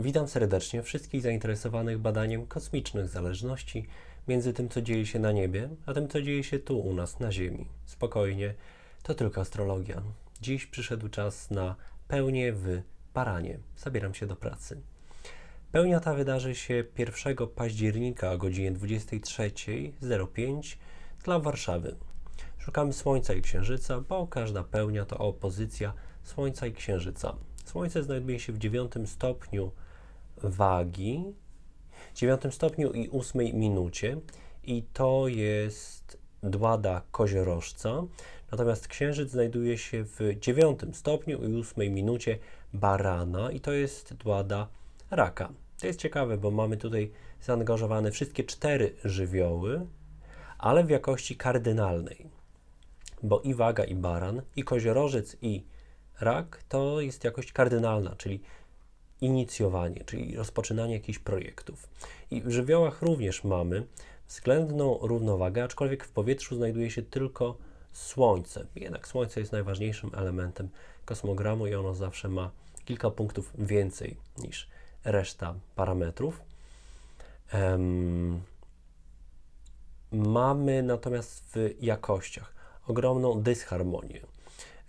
Witam serdecznie wszystkich zainteresowanych badaniem kosmicznych zależności między tym, co dzieje się na niebie, a tym, co dzieje się tu u nas na Ziemi. Spokojnie, to tylko astrologia. Dziś przyszedł czas na pełnię w Baranie. Zabieram się do pracy. Pełnia ta wydarzy się 1 października o godzinie 23.05 dla Warszawy. Szukamy Słońca i Księżyca, bo każda pełnia to opozycja Słońca i Księżyca. Słońce znajduje się w dziewiątym stopniu wagi, dziewiątym stopniu i ósmej minucie. I to jest dłada koziorożca, natomiast Księżyc znajduje się w dziewiątym stopniu i ósmej minucie barana. I to jest dłada raka. To jest ciekawe, bo mamy tutaj zaangażowane wszystkie cztery żywioły, ale w jakości kardynalnej, bo i waga, i baran, i koziorożec, i rak to jest jakość kardynalna, czyli inicjowanie, czyli rozpoczynanie jakichś projektów. I w żywiołach również mamy względną równowagę, aczkolwiek w powietrzu znajduje się tylko Słońce. Jednak Słońce jest najważniejszym elementem kosmogramu i ono zawsze ma kilka punktów więcej niż reszta parametrów. Um, mamy natomiast w jakościach ogromną dysharmonię.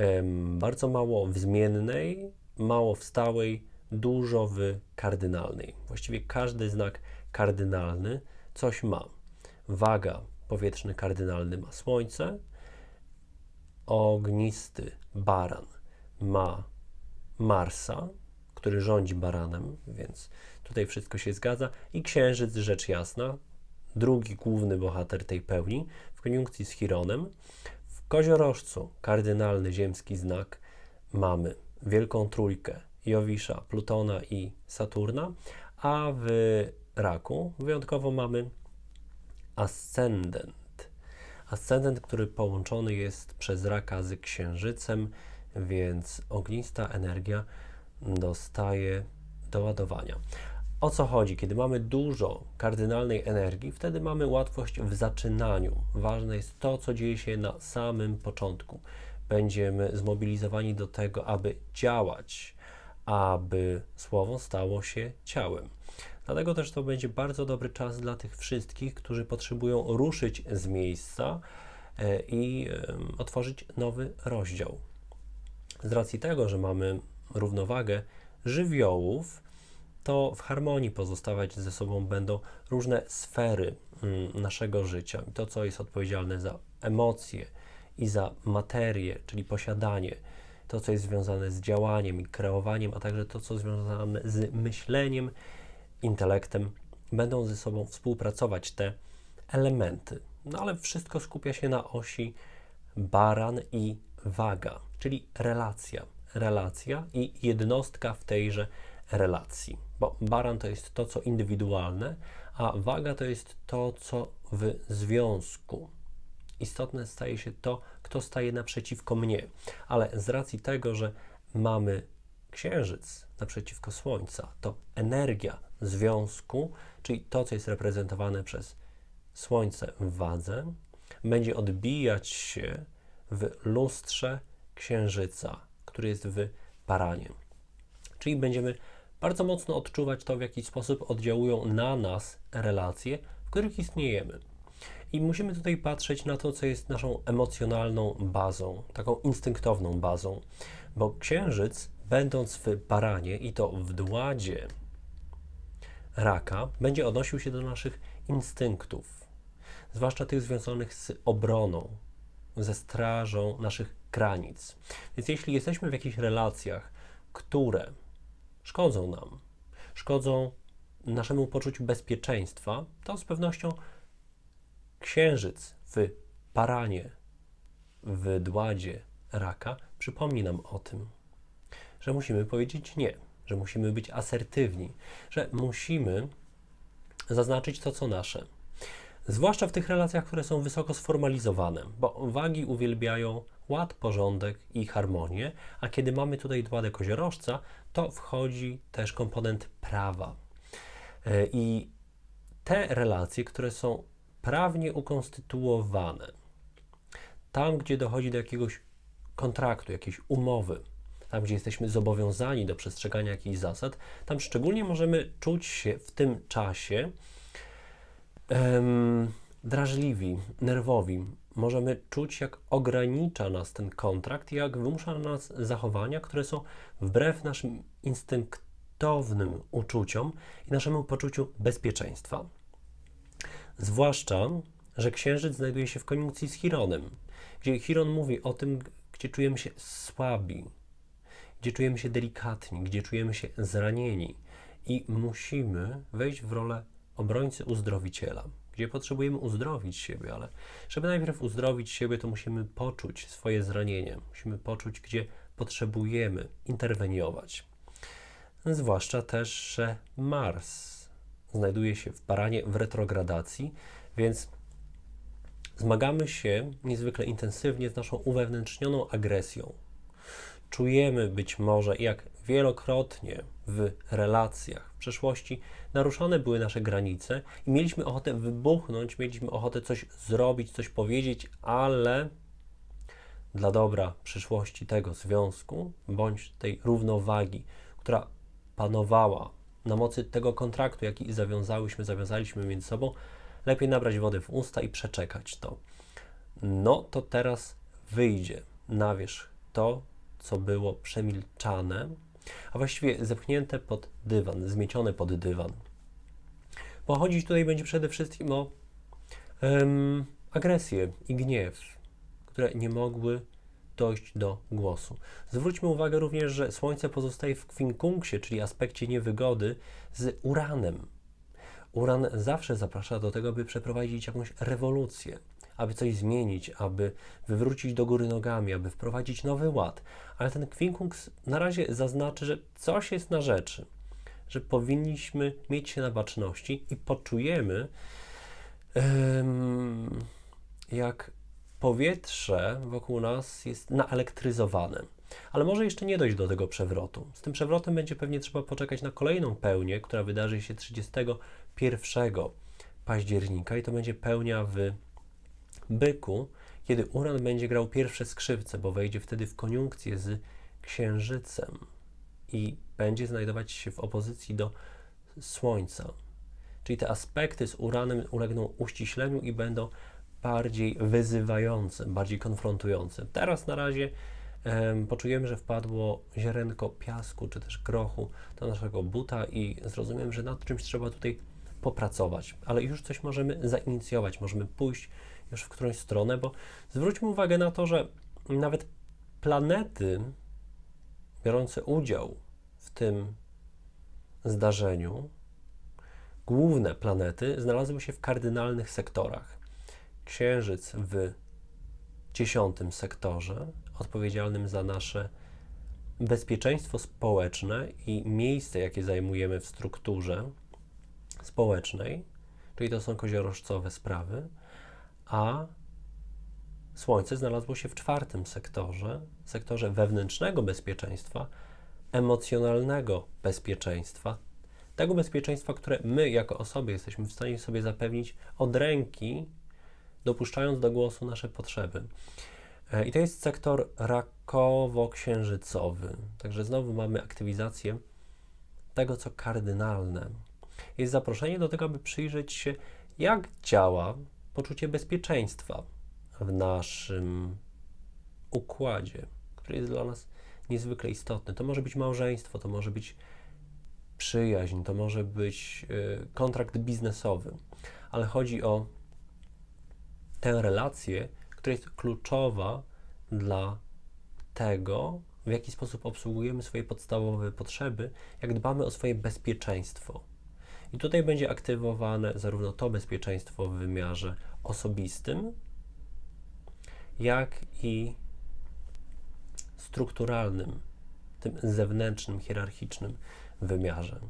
Um, bardzo mało w zmiennej, mało w stałej, dużo w kardynalnej. Właściwie każdy znak kardynalny coś ma. Waga powietrzny kardynalny ma Słońce, ognisty baran ma Marsa, który rządzi baranem, więc tutaj wszystko się zgadza. I Księżyc, rzecz jasna, drugi główny bohater tej pełni, w koniunkcji z Chironem. W koziorożcu kardynalny ziemski znak mamy Wielką Trójkę, Jowisza, Plutona i Saturna, a w raku wyjątkowo mamy ascendent. Ascendent, który połączony jest przez raka z księżycem, więc ognista energia dostaje doładowania. O co chodzi? Kiedy mamy dużo kardynalnej energii, wtedy mamy łatwość w zaczynaniu. Ważne jest to, co dzieje się na samym początku. Będziemy zmobilizowani do tego, aby działać, aby słowo stało się ciałem. Dlatego też to będzie bardzo dobry czas dla tych wszystkich, którzy potrzebują ruszyć z miejsca e, i otworzyć nowy rozdział. Z racji tego, że mamy równowagę żywiołów, to w harmonii pozostawać ze sobą będą różne sfery mm, naszego życia. To, co jest odpowiedzialne za emocje i za materię, czyli posiadanie, to, co jest związane z działaniem i kreowaniem, a także to, co związane z myśleniem, intelektem, będą ze sobą współpracować te elementy. No ale wszystko skupia się na osi baran i waga, czyli relacja. Relacja i jednostka w tejże relacji. Bo baran to jest to, co indywidualne, a waga to jest to, co w związku. Istotne staje się to, kto staje naprzeciwko mnie. Ale z racji tego, że mamy księżyc naprzeciwko słońca, to energia związku, czyli to, co jest reprezentowane przez słońce w wadze, będzie odbijać się w lustrze księżyca, który jest w paranie. Czyli będziemy bardzo mocno odczuwać to, w jaki sposób oddziałują na nas relacje, w których istniejemy. I musimy tutaj patrzeć na to, co jest naszą emocjonalną bazą, taką instynktowną bazą, bo księżyc, będąc w baranie i to w dładzie raka, będzie odnosił się do naszych instynktów, zwłaszcza tych związanych z obroną, ze strażą naszych granic. Więc jeśli jesteśmy w jakichś relacjach, które szkodzą nam, szkodzą naszemu poczuciu bezpieczeństwa, to z pewnością księżyc w paranie, w dładzie raka przypomni nam o tym, że musimy powiedzieć nie, że musimy być asertywni, że musimy zaznaczyć to, co nasze. Zwłaszcza w tych relacjach, które są wysoko sformalizowane, bo wagi uwielbiają ład, porządek i harmonię, a kiedy mamy tutaj dładę koziorożca, to wchodzi też komponent prawa. E, I te relacje, które są prawnie ukonstytuowane, tam, gdzie dochodzi do jakiegoś kontraktu, jakiejś umowy, tam gdzie jesteśmy zobowiązani do przestrzegania jakichś zasad, tam szczególnie możemy czuć się w tym czasie em, drażliwi, nerwowi. Możemy czuć, jak ogranicza nas ten kontrakt, jak wymusza na nas zachowania, które są wbrew naszym instynktownym uczuciom i naszemu poczuciu bezpieczeństwa. Zwłaszcza, że księżyc znajduje się w koniunkcji z Chironem, gdzie Chiron mówi o tym, gdzie czujemy się słabi, gdzie czujemy się delikatni, gdzie czujemy się zranieni i musimy wejść w rolę obrońcy uzdrowiciela, gdzie potrzebujemy uzdrowić siebie, ale żeby najpierw uzdrowić siebie, to musimy poczuć swoje zranienie, musimy poczuć, gdzie potrzebujemy interweniować. Zwłaszcza też, że Mars znajduje się w paranie w retrogradacji, więc zmagamy się niezwykle intensywnie z naszą uwewnętrznioną agresją. Czujemy być może, jak wielokrotnie w relacjach w przeszłości naruszone były nasze granice i mieliśmy ochotę wybuchnąć, mieliśmy ochotę coś zrobić, coś powiedzieć, ale dla dobra przyszłości tego związku bądź tej równowagi, która panowała na mocy tego kontraktu, jaki zawiązałyśmy, zawiązaliśmy między sobą, lepiej nabrać wody w usta i przeczekać to. No to teraz wyjdzie na wierzch to, co było przemilczane, a właściwie zepchnięte pod dywan, zmiecione pod dywan. Bo chodzić tutaj będzie przede wszystkim o em, agresję i gniew, które nie mogły dojść do głosu. Zwróćmy uwagę również, że Słońce pozostaje w kwinkunksie, czyli aspekcie niewygody z Uranem. Uran zawsze zaprasza do tego, by przeprowadzić jakąś rewolucję, aby coś zmienić, aby wywrócić do góry nogami, aby wprowadzić nowy ład. Ale ten kwinkunks na razie zaznaczy, że coś jest na rzeczy, że powinniśmy mieć się na baczności i poczujemy, em, jak powietrze wokół nas jest naelektryzowane. Ale może jeszcze nie dojść do tego przewrotu. Z tym przewrotem będzie pewnie trzeba poczekać na kolejną pełnię, która wydarzy się 31 października i to będzie pełnia w byku, kiedy Uran będzie grał pierwsze skrzypce, bo wejdzie wtedy w koniunkcję z Księżycem i będzie znajdować się w opozycji do Słońca. Czyli te aspekty z Uranem ulegną uściśleniu i będą bardziej wyzywające, bardziej konfrontujące. Teraz na razie em, poczujemy, że wpadło ziarenko piasku czy też grochu do naszego buta i zrozumiem, że nad czymś trzeba tutaj popracować, ale już coś możemy zainicjować, możemy pójść już w którąś stronę, bo zwróćmy uwagę na to, że nawet planety biorące udział w tym zdarzeniu, główne planety znalazły się w kardynalnych sektorach. Księżyc w dziesiątym sektorze, odpowiedzialnym za nasze bezpieczeństwo społeczne i miejsce, jakie zajmujemy w strukturze społecznej, czyli to są koziorożcowe sprawy, a Słońce znalazło się w czwartym sektorze, sektorze wewnętrznego bezpieczeństwa, emocjonalnego bezpieczeństwa, tego bezpieczeństwa, które my jako osoby jesteśmy w stanie sobie zapewnić od ręki, dopuszczając do głosu nasze potrzeby. E, I to jest sektor rakowo-księżycowy. Także znowu mamy aktywizację tego, co kardynalne. Jest zaproszenie do tego, aby przyjrzeć się, jak działa poczucie bezpieczeństwa w naszym układzie, który jest dla nas niezwykle istotny. To może być małżeństwo, to może być przyjaźń, to może być y, kontrakt biznesowy, ale chodzi o tę relację, która jest kluczowa dla tego, w jaki sposób obsługujemy swoje podstawowe potrzeby, jak dbamy o swoje bezpieczeństwo. I tutaj będzie aktywowane zarówno to bezpieczeństwo w wymiarze osobistym, jak i strukturalnym, tym zewnętrznym, hierarchicznym wymiarze.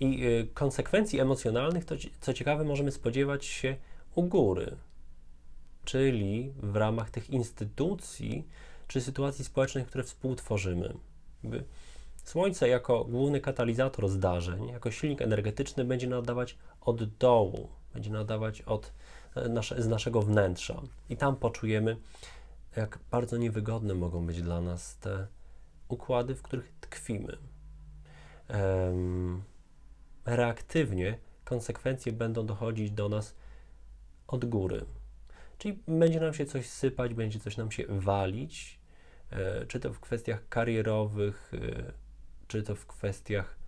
I y, konsekwencji emocjonalnych, to co ciekawe, możemy spodziewać się u góry, czyli w ramach tych instytucji czy sytuacji społecznych, które współtworzymy. Słońce jako główny katalizator zdarzeń, jako silnik energetyczny będzie nadawać od dołu, będzie nadawać od, nasze, z naszego wnętrza. I tam poczujemy, jak bardzo niewygodne mogą być dla nas te układy, w których tkwimy. Em, reaktywnie konsekwencje będą dochodzić do nas od góry. Czyli będzie nam się coś sypać, będzie coś nam się walić, e, czy to w kwestiach karierowych, e, czy to w kwestiach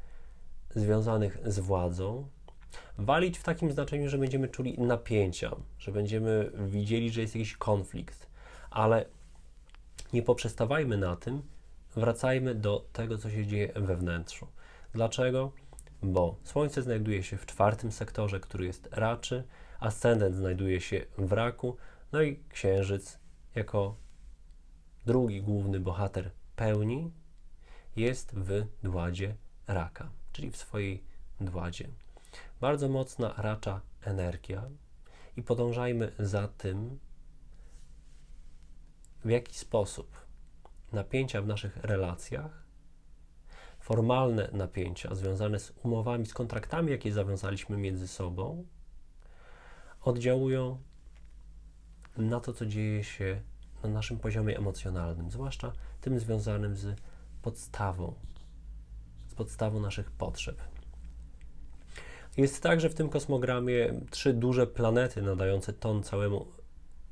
związanych z władzą. Walić w takim znaczeniu, że będziemy czuli napięcia, że będziemy widzieli, że jest jakiś konflikt, ale nie poprzestawajmy na tym, wracajmy do tego, co się dzieje we wnętrzu. Dlaczego? Bo Słońce znajduje się w czwartym sektorze, który jest raczy, ascendent znajduje się w raku, no i Księżyc jako drugi główny bohater pełni jest w dładzie raka, czyli w swojej dładzie. Bardzo mocna racza energia i podążajmy za tym, w jaki sposób napięcia w naszych relacjach, formalne napięcia związane z umowami, z kontraktami, jakie zawiązaliśmy między sobą, oddziałują na to, co dzieje się na naszym poziomie emocjonalnym, zwłaszcza tym związanym z podstawą, z podstawą naszych potrzeb. Jest tak, że w tym kosmogramie trzy duże planety nadające ton całemu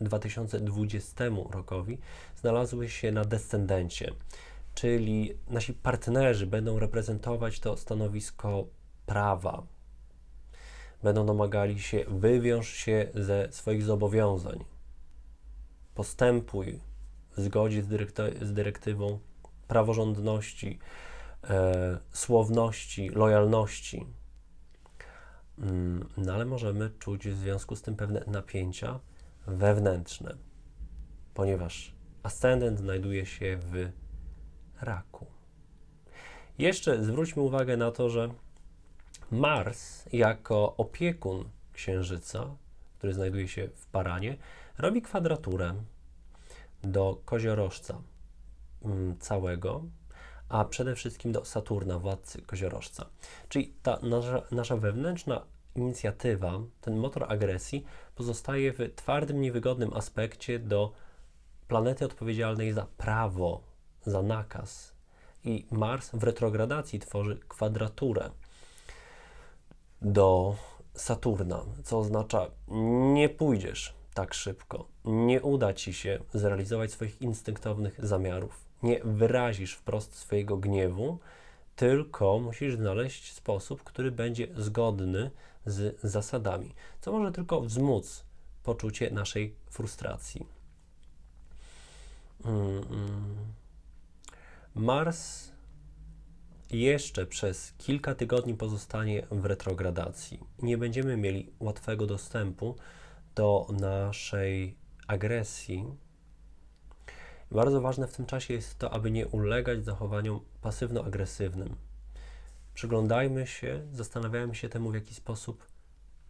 2020 rokowi znalazły się na descendencie, czyli nasi partnerzy będą reprezentować to stanowisko prawa. Będą domagali się, wywiąż się ze swoich zobowiązań, postępuj w zgodzie z, dyrekty- z dyrektywą praworządności, e, słowności, lojalności. Mm, No ale możemy czuć w związku z tym pewne napięcia wewnętrzne, ponieważ ascendent znajduje się w raku. Jeszcze zwróćmy uwagę na to, że Mars jako opiekun Księżyca, który znajduje się w Paranie, robi kwadraturę do koziorożca mm, całego, a przede wszystkim do Saturna, władcy koziorożca. Czyli ta nasza, nasza wewnętrzna inicjatywa, ten motor agresji pozostaje w twardym, niewygodnym aspekcie do planety odpowiedzialnej za prawo, za nakaz. I Mars w retrogradacji tworzy kwadraturę do Saturna, co oznacza nie pójdziesz tak szybko, nie uda ci się zrealizować swoich instynktownych zamiarów, nie wyrazisz wprost swojego gniewu, tylko musisz znaleźć sposób, który będzie zgodny z zasadami, co może tylko wzmóc poczucie naszej frustracji. Mm, mm. Mars jeszcze przez kilka tygodni pozostanie w retrogradacji. Nie będziemy mieli łatwego dostępu do naszej agresji. Bardzo ważne w tym czasie jest to, aby nie ulegać zachowaniom pasywno-agresywnym. Przyglądajmy się, zastanawiajmy się temu, w jaki sposób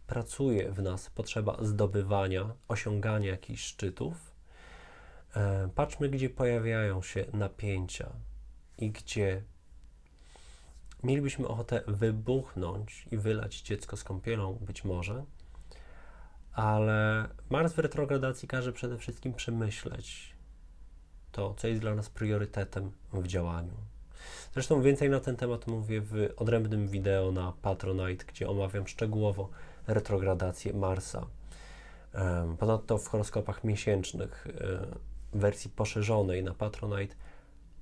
pracuje w nas potrzeba zdobywania, osiągania jakichś szczytów. E, Patrzmy, gdzie pojawiają się napięcia i gdzie mielibyśmy ochotę wybuchnąć i wylać dziecko z kąpielą, być może, ale Mars w retrogradacji każe przede wszystkim przemyśleć to, co jest dla nas priorytetem w działaniu. Zresztą więcej na ten temat mówię w odrębnym wideo na Patronite, gdzie omawiam szczegółowo retrogradację Marsa. Ponadto w horoskopach miesięcznych e, w wersji poszerzonej na Patronite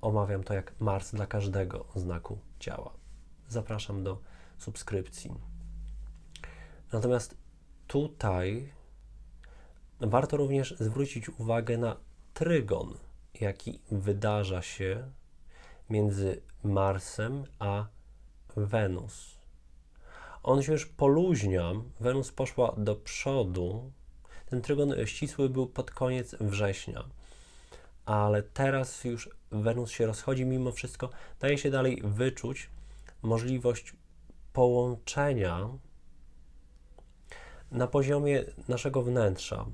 omawiam to jak Mars dla każdego znaku ciała. Zapraszam do subskrypcji. Natomiast tutaj warto również zwrócić uwagę na trygon, jaki wydarza się między Marsem a Wenus. On się już poluźnia, Wenus poszła do przodu. Ten trygon ścisły był pod koniec września, ale teraz już Wenus się rozchodzi, mimo wszystko daje się dalej wyczuć możliwość połączenia na poziomie naszego wnętrza,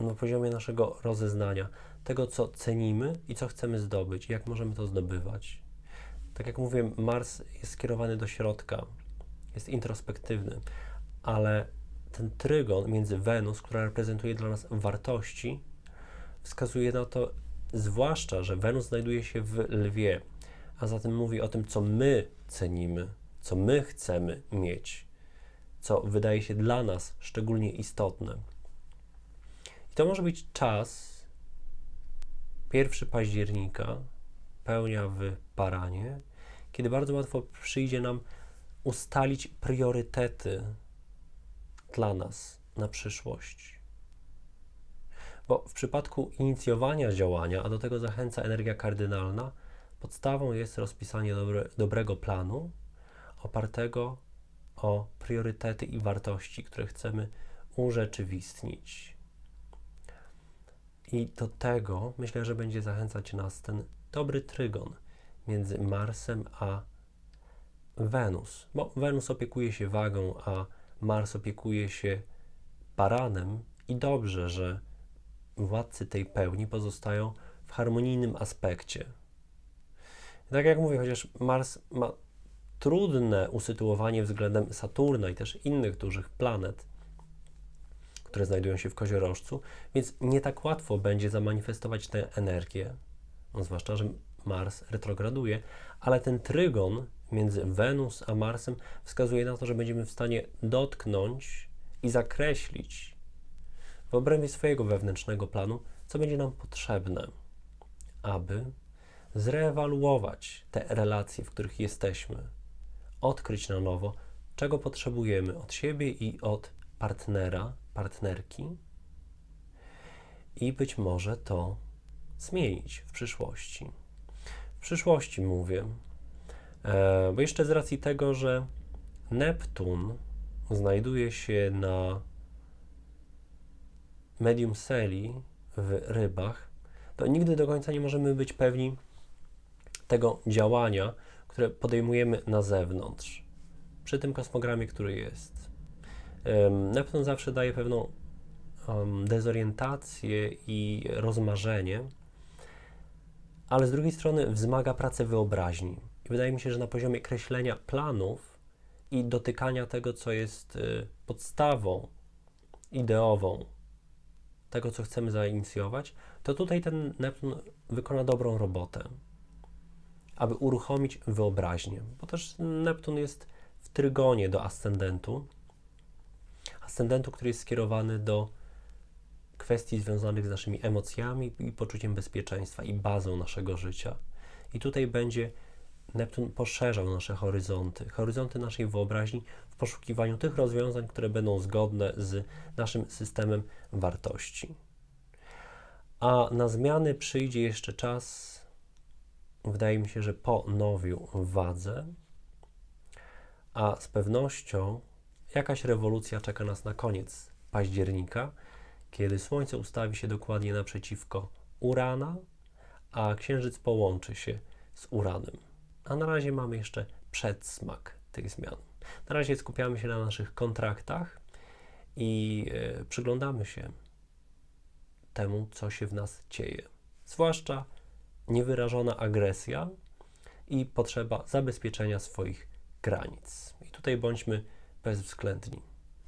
na poziomie naszego rozeznania, tego, co cenimy i co chcemy zdobyć, jak możemy to zdobywać. Tak jak mówię, Mars jest skierowany do środka, jest introspektywny, ale ten trygon między Wenus, która reprezentuje dla nas wartości, wskazuje na to, zwłaszcza, że Wenus znajduje się w lwie, a zatem mówi o tym, co my cenimy, co my chcemy mieć, co wydaje się dla nas szczególnie istotne. I to może być czas 1 października, pełnia w Paranie, kiedy bardzo łatwo przyjdzie nam ustalić priorytety dla nas na przyszłość. Bo w przypadku inicjowania działania, a do tego zachęca energia kardynalna, podstawą jest rozpisanie dobre, dobrego planu opartego o priorytety i wartości, które chcemy urzeczywistnić. I do tego myślę, że będzie zachęcać nas ten dobry trygon między Marsem a Wenus, bo Wenus opiekuje się wagą, a Mars opiekuje się baranem i dobrze, że władcy tej pełni pozostają w harmonijnym aspekcie. Tak jak mówię, chociaż Mars ma trudne usytuowanie względem Saturna i też innych dużych planet, które znajdują się w koziorożcu, więc nie tak łatwo będzie zamanifestować tę energię, no, zwłaszcza, że Mars retrograduje, ale ten trygon między Wenus a Marsem wskazuje na to, że będziemy w stanie dotknąć i zakreślić w obrębie swojego wewnętrznego planu, co będzie nam potrzebne, aby zreewaluować te relacje, w których jesteśmy, odkryć na nowo, czego potrzebujemy od siebie i od partnera, partnerki, i być może to zmienić w przyszłości. W przyszłości mówię, e, bo jeszcze z racji tego, że Neptun znajduje się na medium seli w rybach, to nigdy do końca nie możemy być pewni tego działania, które podejmujemy na zewnątrz, przy tym kosmogramie, który jest. Neptun zawsze daje pewną dezorientację i rozmarzenie, ale z drugiej strony wzmaga pracę wyobraźni. I wydaje mi się, że na poziomie kreślenia planów i dotykania tego, co jest y, podstawą ideową tego, co chcemy zainicjować, to tutaj ten Neptun wykona dobrą robotę, aby uruchomić wyobraźnię, bo też Neptun jest w trygonie do ascendentu, ascendentu, który jest skierowany do kwestii związanych z naszymi emocjami i poczuciem bezpieczeństwa i bazą naszego życia. I tutaj będzie Neptun poszerzał nasze horyzonty, horyzonty naszej wyobraźni w poszukiwaniu tych rozwiązań, które będą zgodne z naszym systemem wartości. A na zmiany przyjdzie jeszcze czas, wydaje mi się, że po nowiu w wadze, a z pewnością jakaś rewolucja czeka nas na koniec października, kiedy Słońce ustawi się dokładnie naprzeciwko Urana, a Księżyc połączy się z Uranem. A na razie mamy jeszcze przedsmak tych zmian. Na razie skupiamy się na naszych kontraktach i yy, przyglądamy się temu, co się w nas dzieje. Zwłaszcza niewyrażona agresja i potrzeba zabezpieczenia swoich granic. I tutaj bądźmy bezwzględni.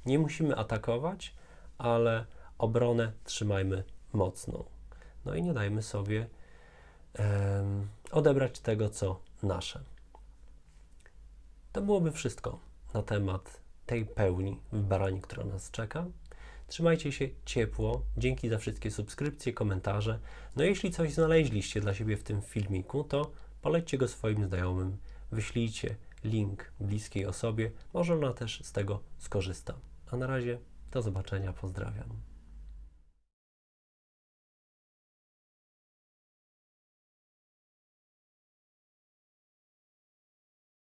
Nie musimy atakować, ale obronę trzymajmy mocną. No i nie dajmy sobie um, odebrać tego, co nasze. To byłoby wszystko na temat tej pełni w barani, która nas czeka. Trzymajcie się ciepło. Dzięki za wszystkie subskrypcje, komentarze. No jeśli coś znaleźliście dla siebie w tym filmiku, to polećcie go swoim znajomym. Wyślijcie link bliskiej osobie. Może ona też z tego skorzysta. A na razie do zobaczenia. Pozdrawiam.